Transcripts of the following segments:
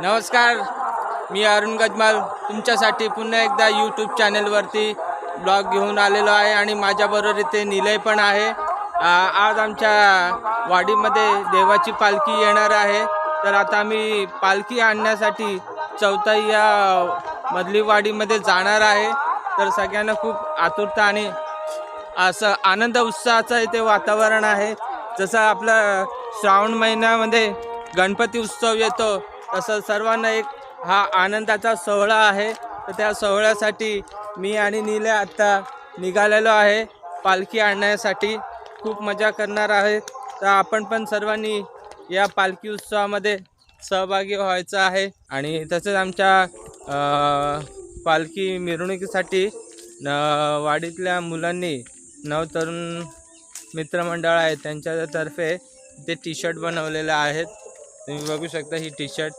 नमस्कार मी अरुण गजमाल. तुमच्यासाठी पुन्हा एकदा यूट्यूब चॅनलवरती ब्लॉग घेऊन आलेलो आहे आणि माझ्याबरोबर इथे निलय पण आहे. आज आमच्या वाडीमध्ये देवाची पालखी येणार आहे. तर आता आम्ही पालखी आणण्यासाठी चौथाई या मधली वाडीमध्ये जाणार आहे. तर सगळ्यांना खूप आतुरता आणि असं आनंद उत्साहाचं इथे वातावरण आहे. जसं आपलं श्रावण महिन्यामध्ये गणपती उत्सव येतो तसं सर्वांना एक हा आनंदाचा सोहळा आहे. तर त्या सोहळ्यासाठी मी आणि नीले आत्ता निघालेलो आहे. पालखी आणण्यासाठी खूप मजा करणार आहे. तर आपण पण सर्वांनी या पालखी उत्सवामध्ये सहभागी व्हायचं आहे. आणि तसेच आमच्या पालखी मिरवणुकीसाठी न वाडीतल्या मुलांनी नवतरुण मित्रमंडळ आहे त्यांच्यातर्फे ते टी शर्ट बनवलेले आहेत. तुम्ही बघू शकता ही टी शर्ट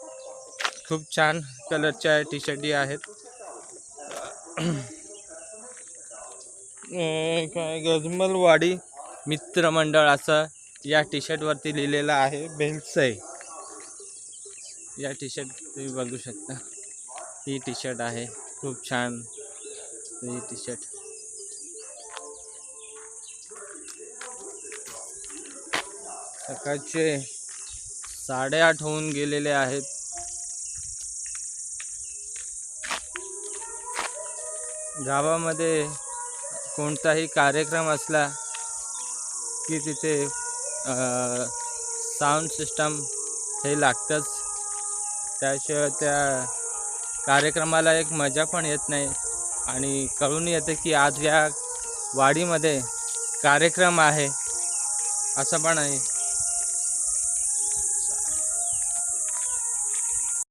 खूप छान कलरच्या टी शर्टी आहेत काय गजमलवाडी मित्रमंडळ असं या टी शर्टवरती लिहिलेलं आहे बेलसई या टी शर्ट तुम्ही बघू शकता. ही टी शर्ट आहे खूप छान. ही टी शर्ट सकाळचे साडेआठ होऊन गेलेले आहेत. गावामध्ये कोणताही कार्यक्रम असला की तिथे साऊंड सिस्टम हे लागतंच. त्याशिवाय त्या कार्यक्रमाला एक मजा पण येत नाही. आणि कळून येते की आज या वाडीमध्ये कार्यक्रम आहे असं पण आहे.